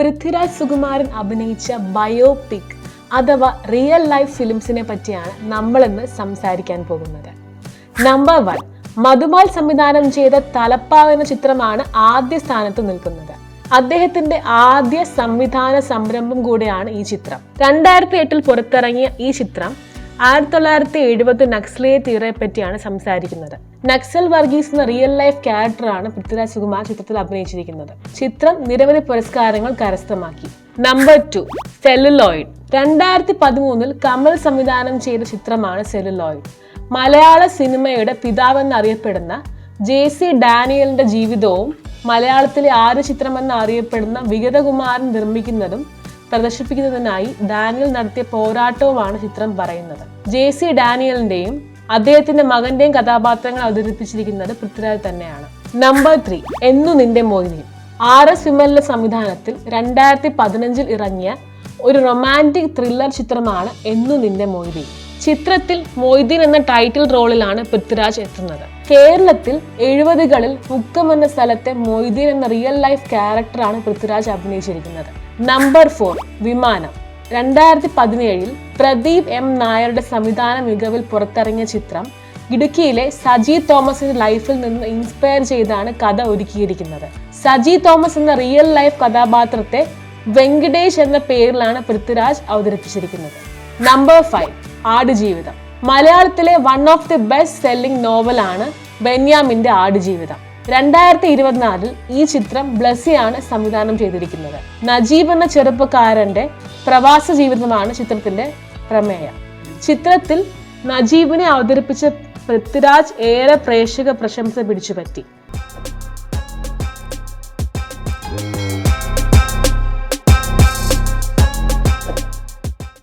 പൃഥ്വിരാജ് സുകുമാരൻ അഭിനയിച്ച ബയോപിക് അഥവാ real life ഫിലിംസിനെ പറ്റിയാണ് നമ്മൾ ഇന്ന് സംസാരിക്കാൻ പോകുന്നത്. നമ്പർ വൺ മധുമാൽ സംവിധാനം ചെയ്ത തലപ്പാവ് എന്ന ചിത്രമാണ് ആദ്യ സ്ഥാനത്ത് നിൽക്കുന്നത്. അദ്ദേഹത്തിന്റെ ആദ്യ സംവിധാന സംരംഭം കൂടെയാണ് ഈ ചിത്രം. രണ്ടായിരത്തി എട്ടിൽ പുറത്തിറങ്ങിയ ഈ ചിത്രം ആയിരത്തി തൊള്ളായിരത്തി എഴുപത് നക്സലേറ്റ് ഇറയെ പറ്റിയാണ് സംസാരിക്കുന്നത്. നക്സൽ വർഗീസ് എന്ന റിയൽ ലൈഫ് ക്യാരക്ടറാണ് പൃഥ്വിരാജ് സുകുമാർ ചിത്രത്തിൽ അഭിനയിച്ചിരിക്കുന്നത്. ചിത്രം നിരവധി പുരസ്കാരങ്ങൾ കരസ്ഥമാക്കി. നമ്പർ ടു സെല്ലുലോയിഡ് രണ്ടായിരത്തി പതിമൂന്നിൽ കമൽ സംവിധാനം ചെയ്ത ചിത്രമാണ് സെല്ലുലോയിഡ് മലയാള സിനിമയുടെ പിതാവെന്നറിയപ്പെടുന്ന ജെ സി ഡാനിയലിന്റെ ജീവിതവും മലയാളത്തിലെ ആദ്യ ചിത്രമെന്ന് അറിയപ്പെടുന്ന വിഗതകുമാരൻ നിർമ്മിക്കുന്നതും പ്രദർശിപ്പിക്കുന്നതിനായി ഡാനിയൽ നടത്തിയ പോരാട്ടവുമാണ് ചിത്രം പറയുന്നത്. ജെ സി ഡാനിയലിന്റെയും അദ്ദേഹത്തിന്റെ മകന്റെയും കഥാപാത്രങ്ങൾ അവതരിപ്പിച്ചിരിക്കുന്നത് പൃഥ്വിരാജ് തന്നെയാണ്. Number three. എന്നു നിന്റെ മോഹിനി ആർ എസ് വിമലിന്റെ സംവിധാനത്തിൽ രണ്ടായിരത്തി പതിനഞ്ചിൽ ഇറങ്ങിയ ഒരു റൊമാന്റിക് ത്രില്ലർ ചിത്രമാണ് എന്നു നിന്റെ മൊയ്തീൻ ചിത്രത്തിൽ മൊയ്തീൻ എന്ന ടൈറ്റിൽ റോളിലാണ് പൃഥ്വിരാജ് എത്തുന്നത്. കേരളത്തിൽ എഴുപതുകളിൽ മുക്കം എന്ന സ്ഥലത്തെ മൊയ്തീൻ എന്ന റിയൽ ലൈഫ് ക്യാരക്ടറാണ് പൃഥ്വിരാജ് അഭിനയിച്ചിരിക്കുന്നത്. നമ്പർ ഫോർ വിമാനം. രണ്ടായിരത്തി പതിനേഴിൽ പ്രദീപ് എം നായരുടെ സംവിധാന മികവിൽ പുറത്തിറങ്ങിയ ചിത്രം ഇടുക്കിയിലെ സജി തോമസിന്റെ ലൈഫിൽ നിന്ന് ഇൻസ്പയർ ചെയ്താണ് കഥ ഒരുക്കിയിരിക്കുന്നത്. സജി തോമസ് എന്ന റിയൽ ലൈഫ് കഥാപാത്രത്തെ വെങ്കടേഷ് എന്ന പേരിലാണ് പൃഥ്വിരാജ് അവതരിപ്പിച്ചിരിക്കുന്നത്. Number five Aadujeevitham. മലയാളത്തിലെ one of the best selling നോവലാണ് ബെന്യാമിന്റെ ആടുജീവിതം. രണ്ടായിരത്തി ഇരുപത്തിനാലിൽ ഈ ചിത്രം ബ്ലസിയാണ് സംവിധാനം ചെയ്തിരിക്കുന്നത്. നജീബ് എന്ന ചെറുപ്പക്കാരന്റെ പ്രവാസ ജീവിതമാണ് ചിത്രത്തിന്റെ പ്രമേയം. ചിത്രത്തിൽ നജീബിനെ അവതരിപ്പിച്ച പൃഥ്വിരാജ് ഏറെ പ്രേക്ഷക പ്രശംസ പിടിച്ചുപറ്റി.